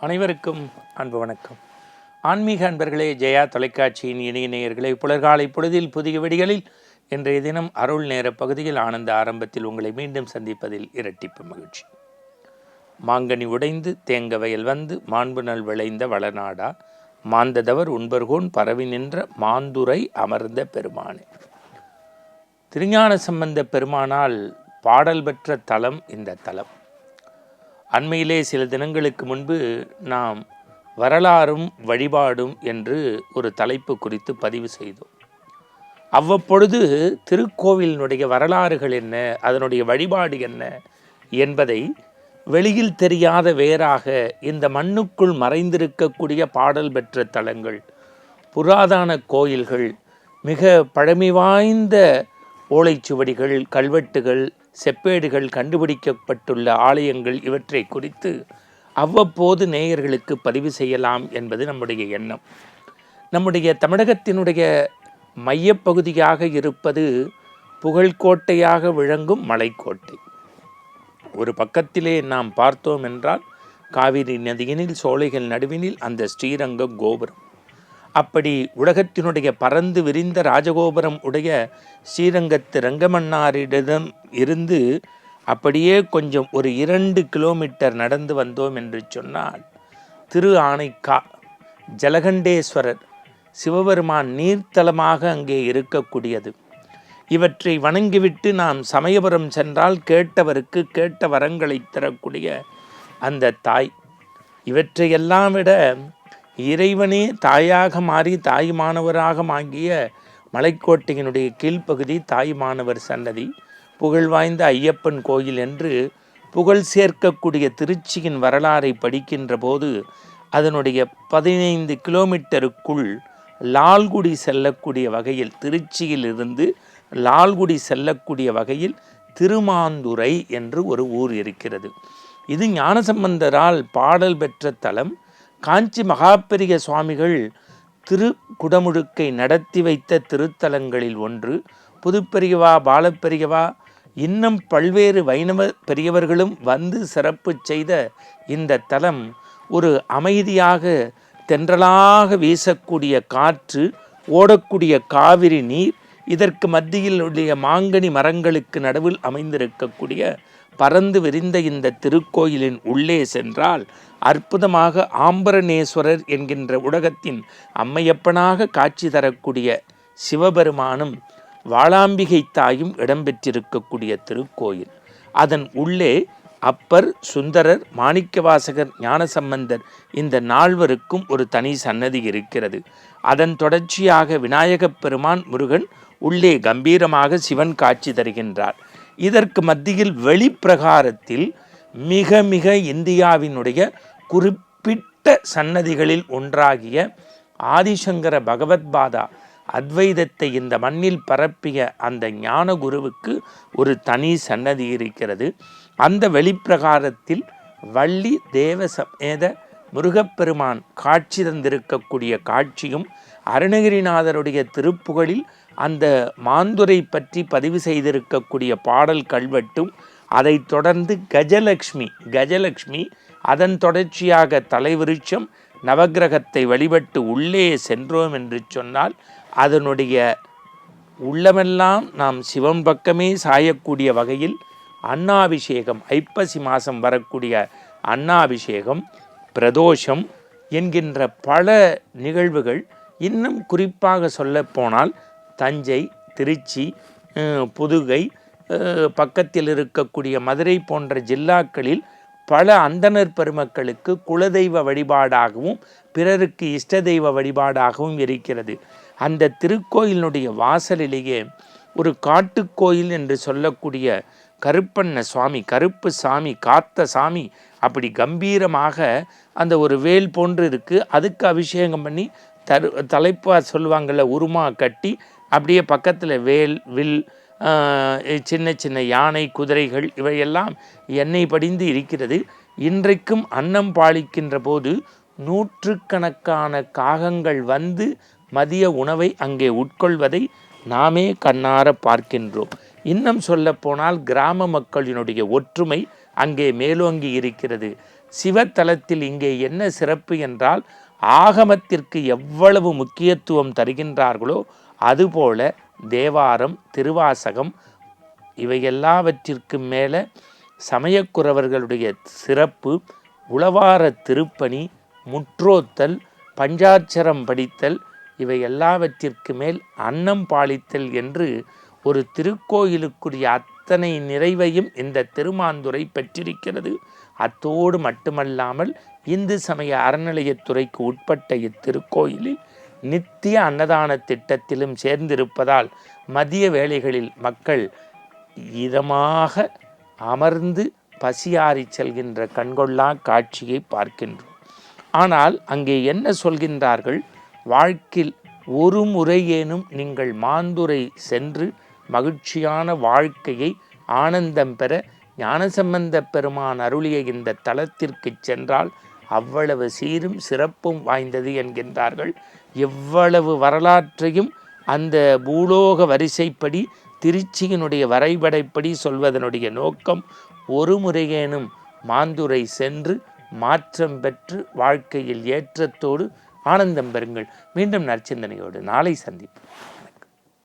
அனைவருக்கும் அன்பு வணக்கம். ஆன்மீக அன்பர்களே ஜெயா தொலைக்காட்சியின் இணைய நேயர்களே புலர்காலை பொழுதில் புதிய வெடிகளில் இன்றைய தினம் அருள் நேர பகுதியில் ஆனந்த ஆரம்பத்தில் உங்களை மீண்டும் சந்திப்பதில் இரட்டிப்பு மகிழ்ச்சி. மாங்கனி உடைந்து தேங்க வயல் வந்து மாண்பு நல் விளைந்த வளநாடா மாந்ததவர் உண்பர்கோன் பரவி நின்ற மாந்துரை அமர்ந்த பெருமானே. திருஞான சம்பந்த பெருமானால் பாடல் பெற்ற தலம் இந்த தலம். அண்மையிலே சில தினங்களுக்கு முன்பு நாம் வரலாறும் வழிபாடும் என்று ஒரு தலைப்பு குறித்து பதிவு செய்தோம். அவ்வப்பொழுது திருக்கோவிலினுடைய வரலாறுகள் என்ன அதனுடைய வழிபாடு என்ன என்பதை வெளியில் தெரியாத வேறாக இந்த மண்ணுக்குள் மறைந்திருக்கக்கூடிய பாடல் பெற்ற தலங்கள் புராதன கோயில்கள் மிக பழமை வாய்ந்த ஓலைச்சுவடிகள் கல்வெட்டுகள் செப்பேடுகள் கண்டுபிடிக்கப்பட்டுள்ள ஆலயங்கள் இவற்றை குறித்து அவ்வப்போது நேயர்களுக்கு பதிவு செய்யலாம் என்பது நம்முடைய எண்ணம். நம்முடைய தமிழகத்தினுடைய மையப்பகுதியாக இருப்பது புகழ்கோட்டையாக விளங்கும் மலைக்கோட்டை. ஒரு பக்கத்திலே நாம் பார்த்தோம் என்றால் காவிரி நதியினில் சோலைகள் நடுவினில் அந்த ஸ்ரீரங்க கோபுரம். அப்படி உலகத்தினுடைய பறந்து விரிந்த ராஜகோபுரம் உடைய ஸ்ரீரங்கத்து ரங்கமன்னாரிடம் இருந்து அப்படியே கொஞ்சம் ஒரு இரண்டு கிலோமீட்டர் நடந்து வந்தோம் என்று சொன்னால் திரு ஆனைக்கா ஜலகண்டேஸ்வரர் சிவபெருமான் நீர்த்தலமாக அங்கே இருக்கக்கூடியது. இவற்றை வணங்கிவிட்டு நாம் சமயபுரம் சென்றால் கேட்டவருக்கு கேட்ட வரங்களை தரக்கூடிய அந்த தாய். இவற்றையெல்லாம் விட இறைவனே தாயாக மாறி தாய் மாணவராக ஆகிய மலைக்கோட்டையினுடைய கீழ்ப்பகுதி தாய் மாணவர் சன்னதி புகழ் வாய்ந்த ஐயப்பன் கோயில் என்று புகழ் சேர்க்கக்கூடிய திருச்சியின் வரலாறை படிக்கின்ற போது அதனுடைய பதினைந்து கிலோமீட்டருக்குள் லால்குடி செல்லக்கூடிய வகையில் திருச்சியிலிருந்து லால்குடி செல்லக்கூடிய வகையில் திருமாந்துரை என்று ஒரு ஊர் இருக்கிறது. இது ஞானசம்பந்தரால் பாடல் பெற்ற தலம். காஞ்சி மகாபெரிய சுவாமிகள் திரு குடமுழுக்கை நடத்தி வைத்த திருத்தலங்களில் ஒன்று. புதுப்பெரியவா பாலப்பெரியவா இன்னும் பல்வேறு வைணவ பெரியவர்களும் வந்து சிறப்பு செய்த இந்த தலம் ஒரு அமைதியாக தென்றலாக வீசக்கூடிய காற்று ஓடக்கூடிய காவிரி நீர் இதற்கு மத்தியில் உடைய மாங்கனி மரங்களுக்கு நடுவில் அமைந்திருக்கக்கூடிய பறந்து விரிந்த இந்த திருக்கோயிலின் உள்ளே சென்றால் அற்புதமாக ஆம்பரணேஸ்வரர் என்கின்ற உலகத்தின் அம்மையப்பனாக காட்சி தரக்கூடிய சிவபெருமானும் வாளாம்பிகை தாயும் இடம்பெற்றிருக்கக்கூடிய திருக்கோயில். அதன் உள்ளே அப்பர் சுந்தரர் மாணிக்கவாசகர் ஞானசம்பந்தர் இந்த நால்வருக்கும் ஒரு தனி சன்னதி இருக்கிறது. அதன் தொடர்ச்சியாக விநாயகப் பெருமான் முருகன் உள்ளே கம்பீரமாக சிவன் காட்சி தருகின்றார். இதற்கு மத்தியில் வெளிப்பிரகாரத்தில் மிக மிக இந்தியாவினுடைய குறிப்பிட்ட சன்னதிகளில் ஒன்றாகிய ஆதிசங்கர பகவத்பாதா அத்வைதத்தை இந்த மண்ணில் பரப்பிய அந்த ஞான குருவுக்கு ஒரு தனி சன்னதி இருக்கிறது. அந்த வெளிப்பிரகாரத்தில் வள்ளி தேவ சமேத முருகப்பெருமான் காட்சி தந்திருக்கக்கூடிய காட்சியும் அருணகிரிநாதருடைய திருப்புகழில் அந்த மாந்துரை பற்றி பதிவு செய்திருக்கக்கூடிய பாடல் கல்வெட்டும் அதைத் தொடர்ந்து கஜலக்ஷ்மி கஜலக்ஷ்மி அதன் தொடர்ச்சியாக தலைவிருட்சம் நவகிரகத்தை வழிபட்டு உள்ளே சென்றோம் என்று சொன்னால் அதனுடைய உள்ளமெல்லாம் நாம் சிவம் பக்கமே சாயக்கூடிய வகையில் அன்னாபிஷேகம் ஐப்பசி மாதம் வரக்கூடிய அன்னாபிஷேகம் பிரதோஷம் என்கின்ற பல நிகழ்வுகள் இன்னும் குறிப்பாக சொல்லப்போனால் தஞ்சை திருச்சி புதுகை பக்கத்தில் இருக்கக்கூடிய மதுரை போன்ற ஜில்லாக்களில் பல அந்தனர் பெருமக்களுக்கு குலதெய்வ வழிபாடாகவும் பிறருக்கு இஷ்ட தெய்வ வழிபாடாகவும் இருக்கிறது. அந்த திருக்கோயிலினுடைய வாசலிலேயே ஒரு காட்டுக்கோயில் என்று சொல்லக்கூடிய கருப்பண்ண சுவாமி கருப்பு சாமி காத்த சாமி அப்படி கம்பீரமாக அந்த ஒரு வேல் போன்று இருக்குது அதுக்கு அபிஷேகம் பண்ணி தரு தலைப்பாக சொல்லுவாங்கள்ல உருமா கட்டி அப்படியே பக்கத்தில் வேல் வில் சின்ன சின்ன யானை குதிரைகள் இவையெல்லாம் எண்ணெய் படிந்து இருக்கிறது. இன்றைக்கும் அன்னம் பாலிக்கின்ற போது நூற்றுக்கணக்கான காகங்கள் வந்து மதிய உணவை அங்கே உட்கொள்வதை நாமே கண்ணார பார்க்கின்றோம். இன்னும் சொல்லப்போனால் கிராம மக்களினுடைய ஒற்றுமை அங்கே மேலோங்கி இருக்கிறது. சிவத்தலத்தில் இங்கே என்ன சிறப்பு என்றால் ஆகமத்திற்கு எவ்வளவு முக்கியத்துவம் தருகின்றார்களோ அதுபோல தேவாரம் திருவாசகம் இவை எல்லாவற்றிற்கும் மேலே சமயக்குறவர்களுடைய சிறப்பு உளவார திருப்பணி முற்றோத்தல் பஞ்சாட்சரம் படித்தல் இவை எல்லாவற்றிற்கு மேல் அன்னம் பாலித்தல் என்று ஒரு திருக்கோயிலுக்குரிய அத்தனை நிறைவையும் இந்த திருமாந்துறை பெற்றிருக்கிறது. அத்தோடு மட்டுமல்லாமல் இந்து சமய அறநிலையத்துறைக்கு உட்பட்ட இத்திருக்கோயிலில் நித்திய அன்னதான திட்டத்திலும் சேர்ந்திருப்பதால் மதிய வேளைகளில் மக்கள் இதமாக அமர்ந்து பசியாறி செல்கின்ற கண்கொள்ளா காட்சியை பார்க்கின்றோம். ஆனால் அங்கே என்ன சொல்கின்றார்கள்? வாழ்க்கையில் ஒரு முறையேனும் நீங்கள் மாந்துரை சென்று மகிழ்ச்சியான வாழ்க்கையை ஆனந்தம் பெற ஞானசம்பந்த பெருமான் அருளிய இந்த தலத்திற்கு சென்றால் அவ்வளவு சீரும் சிறப்பும் வாய்ந்தது என்கின்றார்கள். எவ்வளவு வரலாற்றையும் அந்த பூலோக வரிசைப்படி திருச்சியினுடைய வரைபடைப்படி சொல்வதனுடைய நோக்கம் ஒரு முறையேனும் மாந்துரை சென்று மாற்றம் பெற்று வாழ்க்கையில் ஏற்றத்தோடு ஆனந்தம் பெறுங்கள். மீண்டும் நற்சிந்தனையோடு நாளை சந்திப்போம்.